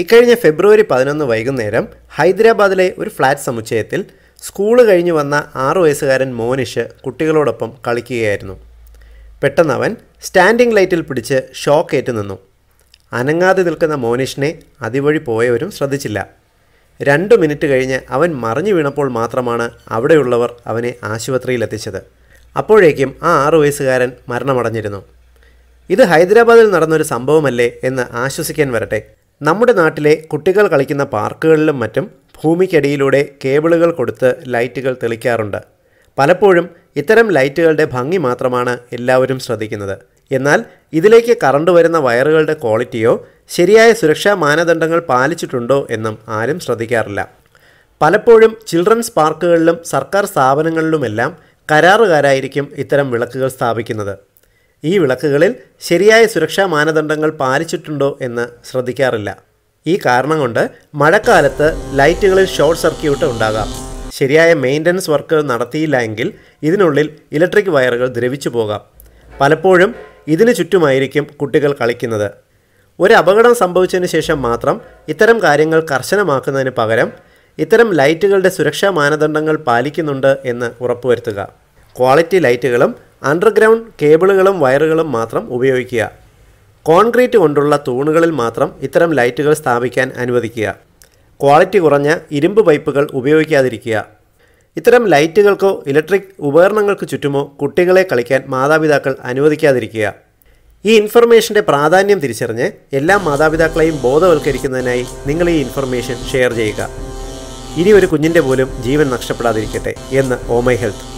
ഇക്കഴിഞ്ഞ ഫെബ്രുവരി പതിനൊന്ന് വൈകുന്നേരം ഹൈദരാബാദിലെ ഒരു ഫ്ലാറ്റ് സമുച്ചയത്തിൽ സ്കൂൾ കഴിഞ്ഞു വന്ന ആറു വയസ്സുകാരൻ മോനിഷ് കുട്ടികളോടൊപ്പം കളിക്കുകയായിരുന്നു. പെട്ടെന്ന് അവൻ സ്റ്റാൻഡിംഗ് ലൈറ്റിൽ പിടിച്ച് ഷോക്ക് ഏറ്റു നിന്നു. അനങ്ങാതെ നിൽക്കുന്ന മോനിഷിനെ അതുവഴി പോയവരും ശ്രദ്ധിച്ചില്ല. രണ്ട് മിനിറ്റ് കഴിഞ്ഞ് അവൻ മറിഞ്ഞു വീണപ്പോൾ മാത്രമാണ് അവിടെയുള്ളവർ അവനെ ആശുപത്രിയിൽ എത്തിച്ചത്. അപ്പോഴേക്കും ആ ആറു വയസ്സുകാരൻ മരണമടഞ്ഞിരുന്നു. ഇത് ഹൈദരാബാദിൽ നടന്നൊരു സംഭവമല്ലേ എന്ന് ആശ്വസിക്കാൻ വരട്ടെ. നമ്മുടെ നാട്ടിലെ കുട്ടികൾ കളിക്കുന്ന പാർക്കുകളിലും മറ്റും ഭൂമിക്കടിയിലൂടെ കേബിളുകൾ കൊടുത്ത് ലൈറ്റുകൾ തെളിക്കാറുണ്ട്. പലപ്പോഴും ഇത്തരം ലൈറ്റുകളുടെ ഭംഗി മാത്രമാണ് എല്ലാവരും ശ്രദ്ധിക്കുന്നത്. എന്നാൽ ഇതിലേക്ക് കറണ്ട് വരുന്ന വയറുകളുടെ ക്വാളിറ്റിയോ ശരിയായ സുരക്ഷാ മാനദണ്ഡങ്ങൾ പാലിച്ചിട്ടുണ്ടോ എന്നും ആരും ശ്രദ്ധിക്കാറില്ല. പലപ്പോഴും ചിൽഡ്രൻസ് പാർക്കുകളിലും സർക്കാർ സ്ഥാപനങ്ങളിലുമെല്ലാം കരാറുകാരായിരിക്കും ഇത്തരം വിളക്കുകൾ സ്ഥാപിക്കുന്നത്. ഈ വിളക്കുകളിൽ ശരിയായ സുരക്ഷാ മാനദണ്ഡങ്ങൾ പാലിച്ചിട്ടുണ്ടോ എന്ന് ശ്രദ്ധിക്കാറില്ല. ഈ കാരണം കൊണ്ട് മഴക്കാലത്ത് ലൈറ്റുകളിൽ ഷോർട്ട് സർക്യൂട്ട് ഉണ്ടാകാം. ശരിയായ മെയിന്റനൻസ് വർക്ക് നടത്തിയില്ല എങ്കിൽ ഇതിനുള്ളിൽ ഇലക്ട്രിക് വയറുകൾ ദ്രവിച്ചു പോകാം. പലപ്പോഴും ഇതിനു ചുറ്റുമായിരിക്കും കുട്ടികൾ കളിക്കുന്നത്. ഒരു അപകടം സംഭവിച്ചതിന് ശേഷം മാത്രം ഇത്തരം കാര്യങ്ങൾ കർശനമാക്കുന്നതിന് പകരം ഇത്തരം ലൈറ്റുകളുടെ സുരക്ഷാ മാനദണ്ഡങ്ങൾ പാലിക്കുന്നുണ്ട് എന്ന് ഉറപ്പുവരുത്തുക. ക്വാളിറ്റി ലൈറ്റുകളും അണ്ടർഗ്രൗണ്ട് കേബിളുകളും വയറുകളും മാത്രം ഉപയോഗിക്കുക. കോൺക്രീറ്റ് കൊണ്ടുള്ള തൂണുകളിൽ മാത്രം ഇത്തരം ലൈറ്റുകൾ സ്ഥാപിക്കാൻ അനുവദിക്കുക. ക്വാളിറ്റി കുറഞ്ഞ ഇരുമ്പ് പൈപ്പുകൾ ഉപയോഗിക്കാതിരിക്കുക. ഇത്തരം ലൈറ്റുകൾക്കോ ഇലക്ട്രിക് ഉപകരണങ്ങൾക്ക് ചുറ്റുമോ കുട്ടികളെ കളിക്കാൻ മാതാപിതാക്കൾ അനുവദിക്കാതിരിക്കുക. ഈ ഇൻഫർമേഷന്റെ പ്രാധാന്യം തിരിച്ചറിഞ്ഞ് എല്ലാ മാതാപിതാക്കളെയും ബോധവൽക്കരിക്കുന്നതിനായി നിങ്ങൾ ഈ ഇൻഫർമേഷൻ ഷെയർ ചെയ്യുക. ഇനി ഒരു കുഞ്ഞിന്റെ പോലും ജീവൻ നഷ്ടപ്പെടാതിരിക്കട്ടെ എന്ന് ഓമൈ ഹെൽത്ത്.